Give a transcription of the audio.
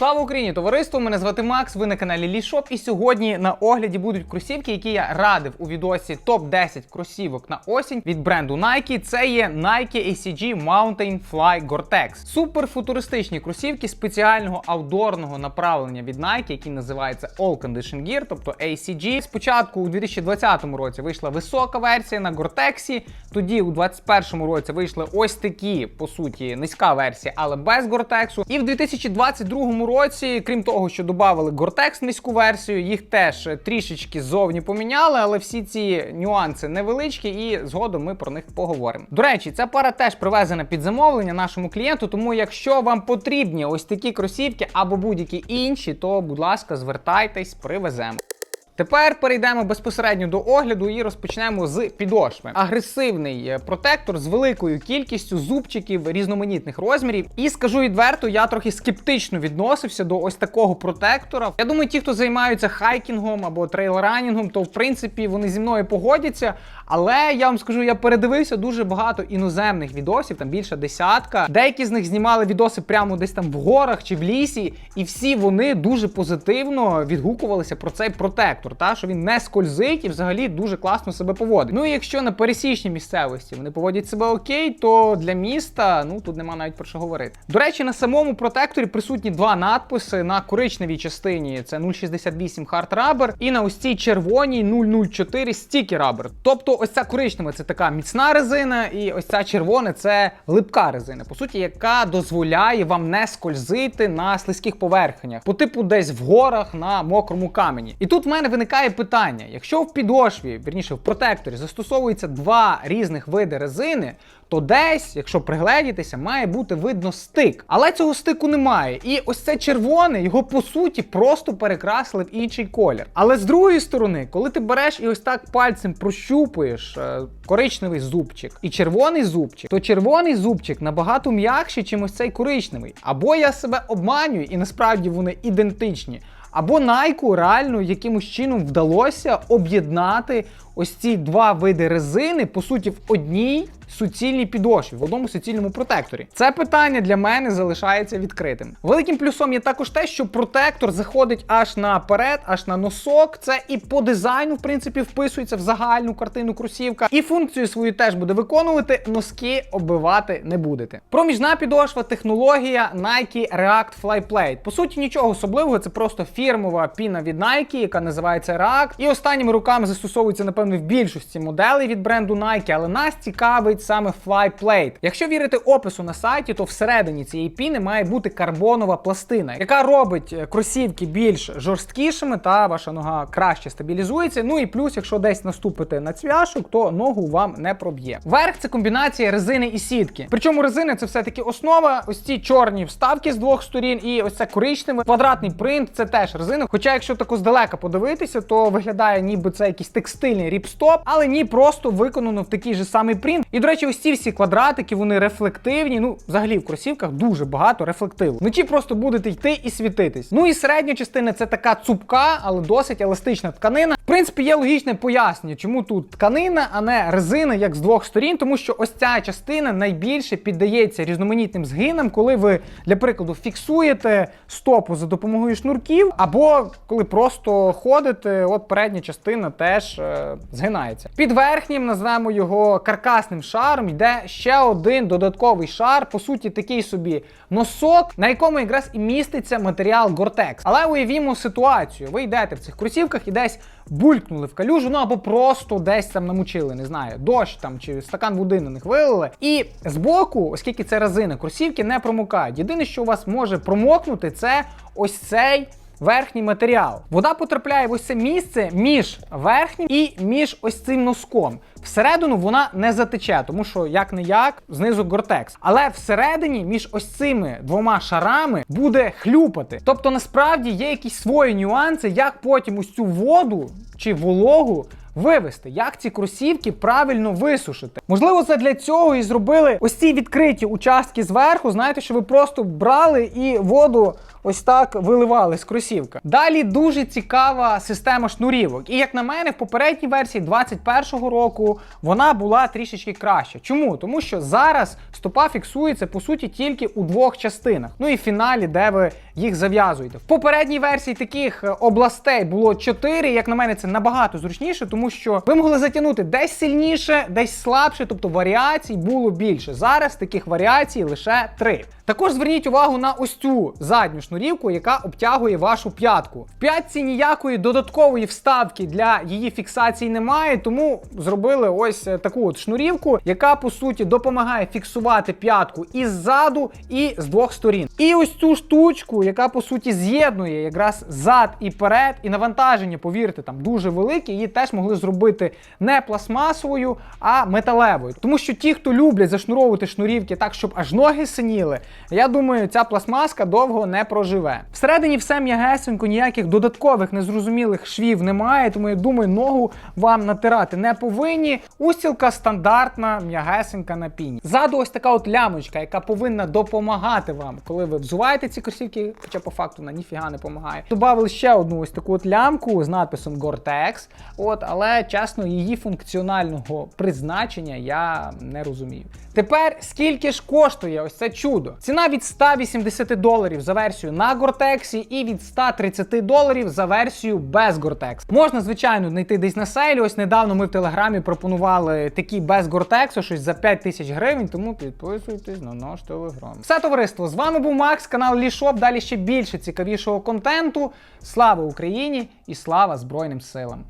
Слава Україні, товариство! Мене звати Макс. Ви на каналі Лішоп. І сьогодні на огляді будуть кросівки, які я радив у відосі топ 10 кросівок на осінь від бренду Nike. Це є Nike ACG Mountain Fly Gore-Tex. Супер футуристичні кросівки спеціального аудорного направлення від Nike, які називається All Condition Gear, тобто ACG. Спочатку у 2020 році вийшла висока версія на Gore-Tex, Тоді у 2021 році вийшли ось такі, по суті, низька версія, але без Gore-Tex. І в 2022 році, крім того, що додали Gore-Tex низьку версію, їх теж трішечки ззовні поміняли, але всі ці нюанси невеличкі, і згодом ми про них поговоримо. До речі, ця пара теж привезена під замовлення нашому клієнту. Тому, якщо вам потрібні ось такі кросівки або будь-які інші, то будь ласка, звертайтесь, привеземо. Тепер перейдемо безпосередньо до огляду і розпочнемо з підошви. Агресивний е, протектор з великою кількістю зубчиків різноманітних розмірів. І скажу відверто, я трохи скептично відносився до ось такого протектора. Я думаю, ті, хто займаються хайкінгом або трейлранінгом, то в принципі вони зі мною погодяться. Але я вам скажу, я передивився дуже багато іноземних відосів, там більше десятка. Деякі з них знімали відоси прямо десь там в горах чи в лісі, і всі вони дуже позитивно відгукувалися про цей протектор, та що він не скользить і взагалі дуже класно себе поводить. Ну і якщо на пересічній місцевості вони поводять себе окей, то для міста ну тут нема навіть про що говорити. До речі, на самому протекторі присутні два надписи на коричневій частині це 068 Hard Rubber і на ось цій червоній 004 Sticky Rubber. Тобто ось ця коричнева це така міцна резина, і ось ця червона це липка резина, по суті, яка дозволяє вам не скользити на слизьких поверхнях, по типу десь в горах на мокрому камені. І тут в мене виникає питання: якщо в підошві, вірніше в протекторі, застосовується два різних види резини. То десь, якщо пригледітися, має бути видно стик. Але цього стику немає. І ось це червоне, його по суті просто перекрасили в інший колір. Але з другої сторони, коли ти береш і ось так пальцем прощупуєш е, коричневий зубчик і червоний зубчик, то червоний зубчик набагато м'якший, чим ось цей коричневий. Або я себе обманюю, і насправді вони ідентичні. Або Найку реально якимось чином вдалося об'єднати ось ці два види резини, по суті, в одній суцільній підошві, в одному суцільному протекторі. Це питання для мене залишається відкритим. Великим плюсом є також те, що протектор заходить аж наперед, аж на носок. Це і по дизайну, в принципі, вписується в загальну картину кросівка, і функцію свою теж буде виконувати. Носки оббивати не будете. Проміжна підошва, технологія Nike React Fly Plate. По суті, нічого особливого, це просто фірмова піна від Nike, яка називається React. І останніми роками застосовується, напевно, в більшості моделей від бренду Nike, але нас цікавить саме Fly Plate. Якщо вірити опису на сайті, то всередині цієї піни має бути карбонова пластина, яка робить е, кросівки більш жорсткішими та ваша нога краще стабілізується. Ну і плюс, якщо десь наступите на цвяшок, то ногу вам не проб'є. Верх це комбінація резини і сітки. Причому резини це все-таки основа. Ось ці чорні вставки з двох сторін, і ось це коричневий квадратний принт це теж резина. Хоча, якщо таку здалека подивитися, то виглядає, ніби це якийсь текстильний ріпстоп, але ні, просто виконано в такий же самий принт. І до речі, ось ці всі квадратики, вони рефлективні. Ну, взагалі в кросівках дуже багато рефлективу. Вночі просто будете йти і світитись. Ну і середня частина це така цупка, але досить еластична тканина. Принципі, є логічне пояснення, чому тут тканина, а не резина, як з двох сторін, тому що ось ця частина найбільше піддається різноманітним згинам, коли ви, для прикладу, фіксуєте стопу за допомогою шнурків, або коли просто ходите, от передня частина теж е, згинається. Під верхнім назвемо його каркасним шаром, йде ще один додатковий шар, по суті, такий собі носок, на якому якраз і міститься матеріал Gore-Tex. Але уявімо ситуацію: ви йдете в цих кросівках і десь булькнули в калюжу, ну або просто десь там намучили, не знаю, дощ там чи стакан води на них вилили. І збоку, оскільки це резина, кросівки не промокають. Єдине, що у вас може промокнути, це ось цей. Верхній матеріал. Вода потрапляє в ось це місце між верхнім і між ось цим носком. Всередину вона не затече, тому що як не як знизу гортекс. Але всередині між ось цими двома шарами буде хлюпати. Тобто, насправді є якісь свої нюанси, як потім ось цю воду чи вологу. Вивести, як ці кросівки правильно висушити. Можливо, це для цього і зробили ось ці відкриті участки зверху. Знаєте, що ви просто брали і воду ось так виливали з кросівка. Далі дуже цікава система шнурівок. І як на мене, в попередній версії 21-го року вона була трішечки краща. Чому? Тому що зараз стопа фіксується по суті тільки у двох частинах. Ну і в фіналі, де ви їх зав'язуєте. В попередній версії таких е, областей було 4. Як на мене, це набагато зручніше, тому що ви могли затягнути десь сильніше, десь слабше, тобто варіацій було більше. Зараз таких варіацій лише 3. Також зверніть увагу на ось цю задню шнурівку, яка обтягує вашу п'ятку. В п'ятці ніякої додаткової вставки для її фіксації немає, тому зробили ось е, таку от шнурівку, яка по суті допомагає фіксувати п'ятку і ззаду, і з двох сторін. І ось цю штучку, яка по суті з'єднує якраз зад і перед, і навантаження, повірте, там дуже велике. Її теж могли зробити не пластмасовою, а металевою. Тому що ті, хто люблять зашнуровувати шнурівки так, щоб аж ноги синіли, я думаю, ця пластмаска довго не проживе. Всередині все м'ягесенько, ніяких додаткових незрозумілих швів немає, тому я думаю, ногу вам натирати не повинні. Устілка стандартна, м'ягесенька на піні. Ззаду ось така от лямочка, яка повинна допомагати вам, коли ви взуваєте ці кросівки, хоча по факту вона ніфіга не допомагає. Добавили ще одну ось таку от лямку з надписом Gore-Tex, от, але чесно, її функціонального призначення я не розумію. Тепер скільки ж коштує ось це чудо? Ціна від 180 доларів за версію на Гортексі і від 130 доларів за версію без Гортекс. Можна, звичайно, знайти десь на сейлі. Ось недавно ми в телеграмі пропонували такі без Гортексу, щось за 5 тисяч гривень, тому підписуйтесь на наш телеграм. Все товариство, з вами був Макс, канал Лішоп. Далі ще більше цікавішого контенту. Слава Україні і слава Збройним силам!